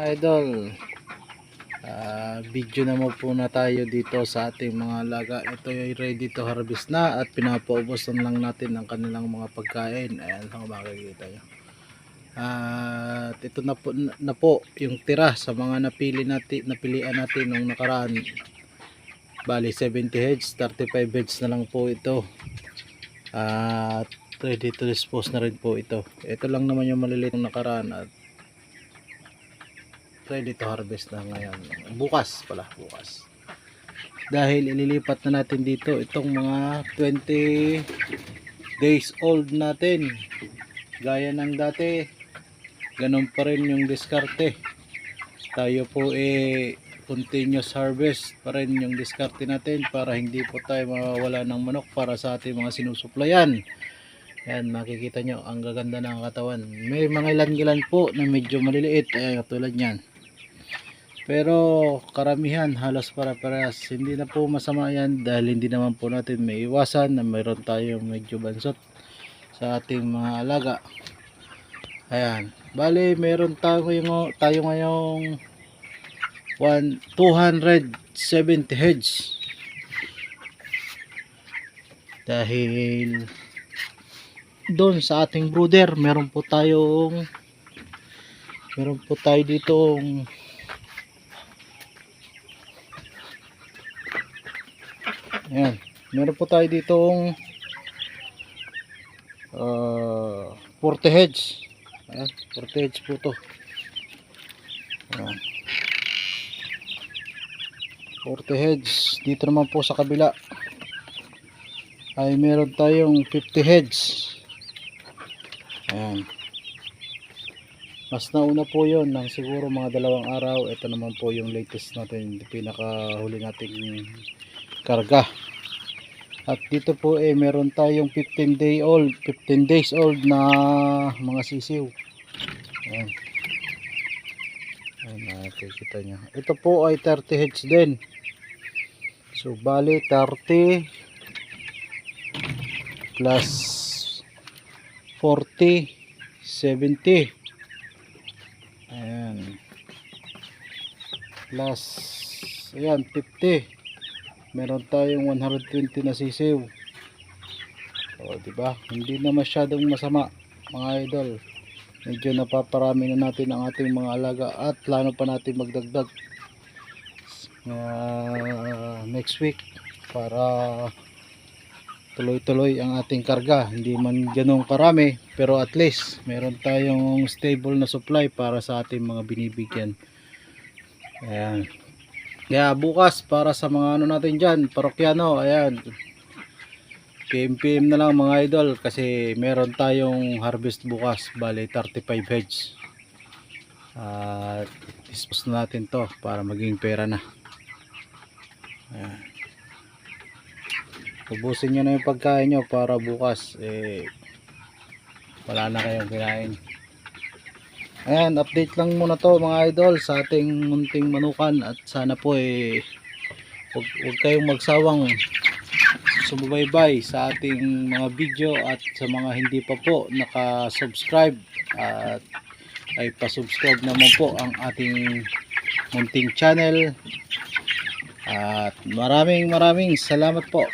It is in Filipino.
Idol, ah, video naman po na tayo dito sa ating mga alaga. Ito ay ready to harvest na at pinapaubusan lang natin ang kanilang mga pagkain. Ayan, kung makikita nyo. At ito na po, na po yung tira sa mga napili natin, napilian natin nung nakaraan. Bali 70 heads, 35 heads na lang po ito. At ready to dispose na rin po ito. Ito lang naman yung maliliit ng nakaraan at ready to harvest na ngayon. Bukas pala, bukas. Dahil ililipat na natin dito itong mga 20 days old natin. Gaya ng dati, ganun pa rin yung diskarte. Tayo po eh continuous harvest pa rin yung diskarte natin para hindi po tayo mawawala ng manok para sa ating mga sinusuplayan. Yan, makikita nyo, ang gaganda ng katawan. May mga ilan-ilan po na medyo maliliit, eh, katulad yan. Pero karamihan halos para parehas. Hindi na po masama yan dahil hindi naman po natin may iwasan na mayroon tayong medyo bansot sa ating mga alaga. Ayan. Bali, meron tayo, tayo ngayong one- 270 heads. Dahil doon sa ating brooder, meron po tayong meron po tayo ditong Ayan. Meron po tayo ditong uh, 40 heads. Ayan, 40 heads po to. Ayan. 40 heads. Dito naman po sa kabila ay meron tayong 50 heads. Ayan. Mas nauna po yon ng siguro mga dalawang araw. Ito naman po yung latest natin, pinakahuli nating karga. At dito po eh meron tayong 15 day old, 15 days old na mga sisiw. Ayan. Ayan, nakikita nyo. Ito po ay 30 heads din. So bali 30 plus 40 70 ayan plus ayan 50 meron tayong 120 na sisiw. O di ba? Hindi na masyadong masama mga idol. Medyo napaparami na natin ang ating mga alaga at plano pa natin magdagdag uh, next week para tuloy-tuloy ang ating karga. Hindi man ganong karami pero at least meron tayong stable na supply para sa ating mga binibigyan. Ayan kaya bukas para sa mga ano natin dyan, parokyano, ayan. PM-PM na lang mga idol kasi meron tayong harvest bukas, bali 35 heads. At dispose na natin to para maging pera na. Ayan. Ubusin nyo na yung pagkain nyo para bukas eh wala na kayong kinain. Ayan, update lang muna to mga idol sa ating munting manukan. At sana po eh huwag, huwag kayong magsawang sumubaybay sa ating mga video at sa mga hindi pa po naka-subscribe. At ay pa-subscribe naman po ang ating munting channel. At maraming maraming salamat po